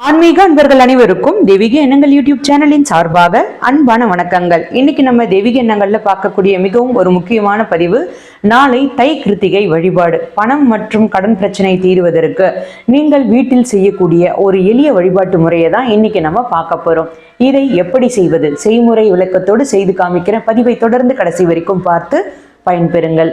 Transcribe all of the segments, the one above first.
ஆன்மீக அன்பர்கள் அனைவருக்கும் தெய்வீக எண்ணங்கள் யூடியூப் சேனலின் சார்பாக அன்பான வணக்கங்கள். இன்னைக்கு நம்ம தெய்வீக எண்ணங்கள்ல பார்க்கக்கூடிய மிகவும் ஒரு முக்கியமான பதிவு நாளை தை கிருத்திகை வழிபாடு பணம் மற்றும் கடன் பிரச்சனை தீர்வதற்கு. நீங்கள் வீட்டில் செய்யக்கூடிய ஒரு எளிய வழிபாட்டு முறையை தான் இன்னைக்கு நம்ம பார்க்க போறோம். இதை எப்படி செய்வது? செய்முறை விளக்கத்தோடு செய்து காமிக்கிற பதிவை தொடர்ந்து கடைசி வரைக்கும் பார்த்து பயன்பெறுங்கள்.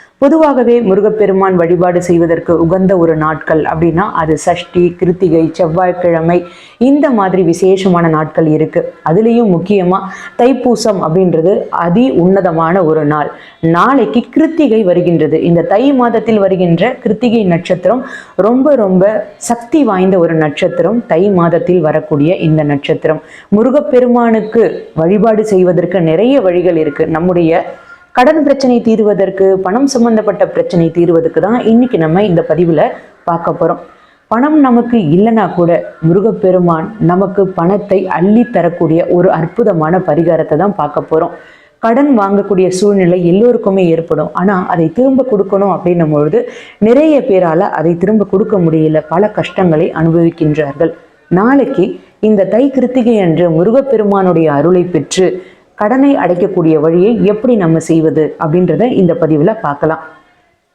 பொதுவாகவே முருகப்பெருமான் வழிபாடு செய்வதற்கு உகந்த ஒரு நாட்கள் அப்படின்னா அது சஷ்டி கிருத்திகை செவ்வாய்க்கிழமை இந்த மாதிரி விசேஷமான நாட்கள் இருக்குது அதுலேயும் முக்கியமாக தைப்பூசம் அப்படின்றது அதி உன்னதமான ஒரு நாள். நாளைக்கு கிருத்திகை வருகின்றது. இந்த தை மாதத்தில் வருகின்ற கிருத்திகை நட்சத்திரம் ரொம்ப ரொம்ப சக்தி வாய்ந்த ஒரு நட்சத்திரம். தை மாதத்தில் வரக்கூடிய இந்த நட்சத்திரம். முருகப்பெருமானுக்கு வழிபாடு செய்வதற்கு நிறைய வழிகள் இருக்குது நம்முடைய கடன் பிரச்சனை தீர்வதற்கு பணம் சம்பந்தப்பட்ட பிரச்சனை தீர்வதற்கு தான் இன்னைக்கு நம்ம இந்த பதிவில் பார்க்க போகிறோம் பணம் நமக்கு இல்லைனா கூட முருகப்பெருமான் நமக்கு பணத்தை அள்ளி தரக்கூடிய ஒரு அற்புதமான பரிகாரத்தை தான் பார்க்க போகிறோம் கடன் வாங்கக்கூடிய சூழ்நிலை எல்லோருக்குமே ஏற்படும். ஆனால் அதை திரும்ப கொடுக்கணும் அப்படின்னும் பொழுது நிறைய பேரால் அதை திரும்ப கொடுக்க முடியல. பல கஷ்டங்களை அனுபவிக்கின்றார்கள். நாளைக்கு இந்த தை கிருத்திகை அன்று முருகப்பெருமானுடைய அருளை பெற்று கடனை அடைக்கக்கூடிய வழியை எப்படி நம்ம செய்வது அப்படின்றத இந்த பதிவில் பார்க்கலாம்.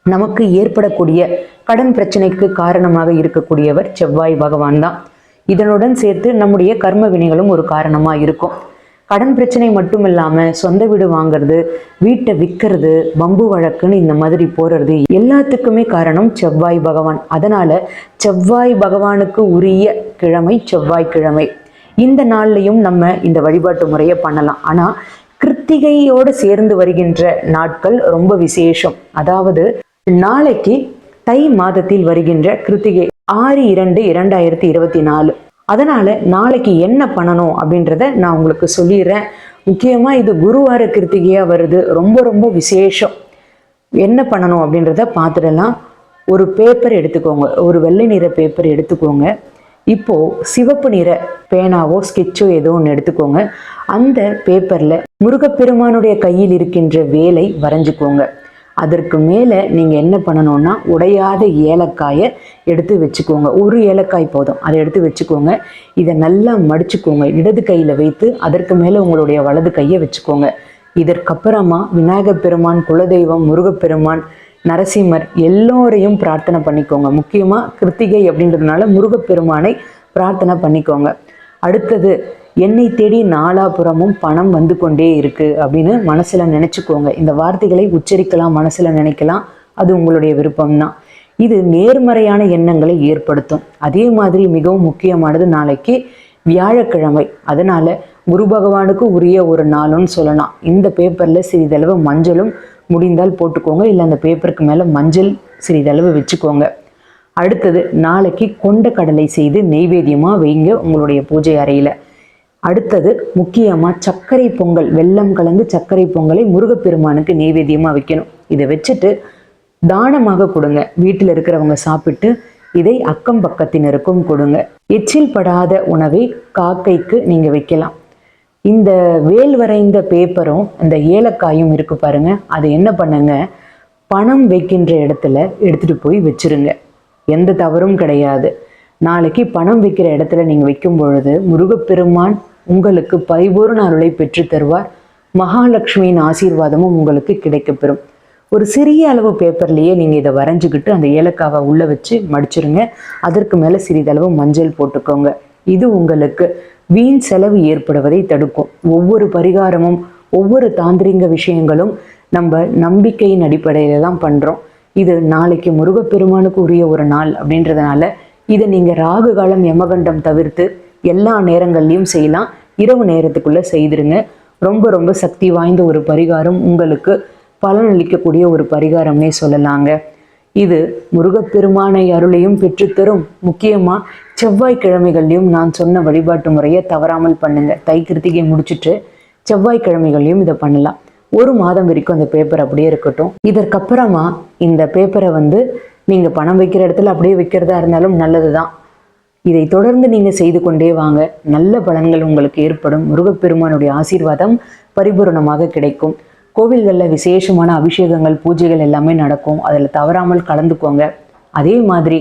நமக்கு ஏற்படக்கூடிய கடன் பிரச்சனைக்கு காரணமாக இருக்கக்கூடியவர் செவ்வாய் பகவான் தான். இதனுடன் சேர்த்து நம்முடைய கர்ம வினைகளும் ஒரு காரணமாக இருக்கும். கடன் பிரச்சனை மட்டும் இல்லாமல் சொந்த வீடு வாங்கிறது வீட்டை விற்கிறது பம்பு வழக்குன்னு இந்த மாதிரி போகிறது எல்லாத்துக்குமே காரணம் செவ்வாய் பகவான். அதனால் செவ்வாய் பகவானுக்கு உரிய கிழமை செவ்வாய்க்கிழமை. இந்த நாள்லையும் நம்ம இந்த வழிபாட்டு முறையை பண்ணலாம். ஆனால் கிருத்திகையோடு சேர்ந்து வருகின்ற நாட்கள் ரொம்ப விசேஷம். அதாவது நாளைக்கு தை மாதத்தில் வருகின்ற கிருத்திகை ஆறு இரண்டு இரண்டாயிரத்தி இருபத்தி நாலு. அதனால நாளைக்கு என்ன பண்ணணும் அப்படின்றத நான் உங்களுக்கு சொல்லிடுறேன். முக்கியமாக இது குருவார கிருத்திகையாக வருது. ரொம்ப ரொம்ப விசேஷம். என்ன பண்ணணும் அப்படின்றத பார்த்துடலாம். ஒரு பேப்பர் எடுத்துக்கோங்க. ஒரு வெள்ளை நிற பேப்பர் எடுத்துக்கோங்க. இப்போ சிவப்பு நிற பேனாவோ ஸ்கெட்சோ ஏதோ ஒன்று எடுத்துக்கோங்க. அந்த பேப்பரில் முருகப்பெருமானுடைய கையில் இருக்கின்ற வேலை வரைஞ்சிக்கோங்க. அதற்கு மேலே நீங்கள் என்ன பண்ணணும்னா உடையாத ஏலக்காயை எடுத்து வச்சுக்கோங்க. ஒரு ஏலக்காய் போதும். அதை எடுத்து வச்சுக்கோங்க. இதை நல்லா மடிச்சுக்கோங்க. இடது கையில் வைத்து அதற்கு மேலே உங்களுடைய வலது கையை வச்சுக்கோங்க. இதற்கப்புறமா விநாயகப் பெருமான் குலதெய்வம் முருகப்பெருமான் நரசிம்மர் எல்லோரையும் பிரார்த்தனை பண்ணிக்கோங்க. முக்கியமாக கிருத்திகை அப்படின்றதுனால முருகப்பெருமானை பிரார்த்தனை பண்ணிக்கோங்க. அடுத்தது என்னை தேடி நாலாபுறமும் பணம் வந்து கொண்டே இருக்கு அப்படின்னு மனசில் நினச்சிக்கோங்க. இந்த வார்த்தைகளை உச்சரிக்கலாம் மனசில் நினைக்கலாம். அது உங்களுடைய விருப்பம்தான். இது நேர்மறையான எண்ணங்களை ஏற்படுத்தும். அதே மாதிரி மிகவும் முக்கியமானது நாளைக்கு வியாழக்கிழமை. அதனால குரு பகவானுக்கு உரிய ஒரு நாளுன்னு சொல்லலாம். இந்த பேப்பரில் சிறிதளவு மஞ்சளும் முடிந்தால் போட்டுக்கோங்க. இல்லை அந்த பேப்பருக்கு மேலே மஞ்சள் சிறிதளவு வச்சுக்கோங்க. அடுத்தது நாளைக்கு கொண்ட கடலை செய்து நெய்வேத்தியமாக வைங்க உங்களுடைய பூஜை அறையில். அடுத்தது முக்கியமாக சர்க்கரை பொங்கல் வெள்ளம் கலந்து சர்க்கரை பொங்கலை முருகப்பெருமானுக்கு நெய்வேத்தியமாக வைக்கணும். இதை வச்சுட்டு தானமாக கொடுங்க. வீட்டில் இருக்கிறவங்க சாப்பிட்டு இதை அக்கம் பக்கத்தினருக்கும் கொடுங்க. எச்சில் படாத உணவை காக்கைக்கு நீங்கள் வைக்கலாம். இந்த வேல் வரைந்த பேப்பரும் இந்த ஏலக்காயும் இருக்கு பாருங்க. அதை என்ன பண்ணுங்க? பணம் வைக்கின்ற இடத்துல எடுத்துட்டு போய் வச்சிருங்க. எந்த தவறும் கிடையாது. நாளைக்கு பணம் வைக்கிற இடத்துல நீங்கள் வைக்கும் பொழுது முருகப்பெருமான் உங்களுக்கு பரிபூர்ண அருளை பெற்று தருவார். மகாலட்சுமியின் ஆசீர்வாதமும் உங்களுக்கு கிடைக்கப்பெறும். ஒரு சிறிய அளவு பேப்பர்லேயே நீங்கள் இதை வரைஞ்சிக்கிட்டு அந்த ஏலக்காவை உள்ளே வச்சு மடிச்சிருங்க. அதற்கு மேலே சிறிதளவு மஞ்சள் போட்டுக்கோங்க. இது உங்களுக்கு வீண் செலவு ஏற்படுவதை தடுக்கும். ஒவ்வொரு பரிகாரமும் ஒவ்வொரு தாந்திரிக விஷயங்களும் நம்ம நம்பிக்கையின் அடிப்படையில் தான் பண்ணுறோம் இது நாளைக்கு முருகப்பெருமானுக்கு உரிய ஒரு நாள் அப்படின்றதுனால இதை நீங்கள் ராகு காலம் யமகண்டம் தவிர்த்து எல்லா நேரங்கள்லையும் செய்யலாம். இரவு நேரத்துக்குள்ளே செய்திருங்க. ரொம்ப ரொம்ப சக்தி வாய்ந்த ஒரு பரிகாரம் உங்களுக்கு பலனளிக்கக்கூடிய ஒரு பரிகாரம்னே சொல்லலாங்க. இது முருகப்பெருமானை அருளையும் பெற்றுத்தரும். முக்கியமாக செவ்வாய்க்கிழமைகள்லையும் நான் சொன்ன வழிபாட்டு முறையை தவறாமல் பண்ணுங்க. தை கிருத்திகை முடிச்சுட்டு செவ்வாய்க்கிழமைகள்லையும் இதை பண்ணலாம். ஒரு மாதம் வரைக்கும் அந்த பேப்பர் அப்படியே இருக்கட்டும். இதற்கப்புறமா இந்த பேப்பரை வந்து நீங்கள் பணம் வைக்கிற இடத்துல அப்படியே வைக்கிறதா இருந்தாலும் நல்லது தான் இதை தொடர்ந்து நீங்கள் செய்து கொண்டே வாங்க. நல்ல பலன்கள் உங்களுக்கு ஏற்படும். முருகப்பெருமானுடைய ஆசீர்வாதம் பரிபூரணமாக கிடைக்கும். கோவில்களில் விசேஷமான அபிஷேகங்கள் பூஜைகள் எல்லாமே நடக்கும். அதில் தவறாமல் கலந்துக்கோங்க. அதே மாதிரி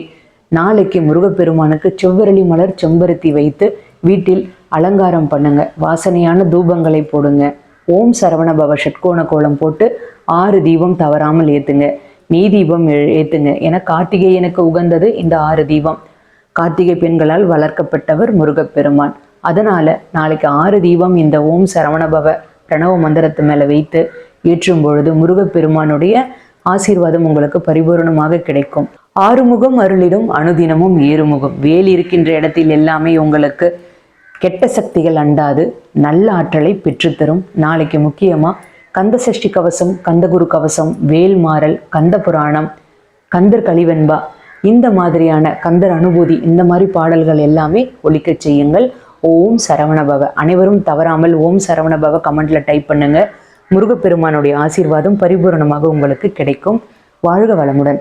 நாளைக்கு முருகப்பெருமானுக்கு செவ்வரளி மலர் செம்பருத்தி வைத்து வீட்டில் அலங்காரம் பண்ணுங்க. வாசனையான தூபங்களை போடுங்க. ஓம் சரவண பவ ஷட்கோண கோலம் போட்டு ஆறு தீபம் தவறாமல் ஏத்துங்க. நீ தீபம் ஏ- ஏத்துங்க. ஏன்னா கார்த்திகேயனுக்கு உகந்தது இந்த ஆறு தீபம். கார்த்திகை பெண்களால் வளர்க்கப்பட்டவர் முருகப்பெருமான். அதனால நாளைக்கு ஆறு தீபம் இந்த ஓம் சரவணபவ பிரணவ மந்திரத்து மேல வைத்து ஏற்றும் பொழுது முருகப்பெருமானுடைய ஆசீர்வாதம் உங்களுக்கு பரிபூரணமாக கிடைக்கும். ஆறுமுகம் அருளிடும் அனுதினமும் ஏறுமுகம். வேல் இருக்கின்ற இடத்தில் எல்லாமே உங்களுக்கு கெட்ட சக்திகள் அண்டாது. நல்ல ஆற்றலை பெற்றுத்தரும். நாளைக்கு முக்கியமாக கந்த சஷ்டி கவசம் கந்தகுரு கவசம் வேல்மாறல் கந்த புராணம் கந்தர் கலிவெண்பா இந்த மாதிரியான கந்தர் அனுபூதி இந்த மாதிரி பாடல்கள் எல்லாமே ஒலிக்கச் செய்யுங்கள். ஓம் சரவணபவ அனைவரும் தவறாமல் ஓம் சரவணபவ கமெண்ட்ல டைப் பண்ணுங்க. முருகப்பெருமானுடைய ஆசீர்வாதம் பரிபூரணமாக உங்களுக்கு கிடைக்கும். வாழ்க வளமுடன்.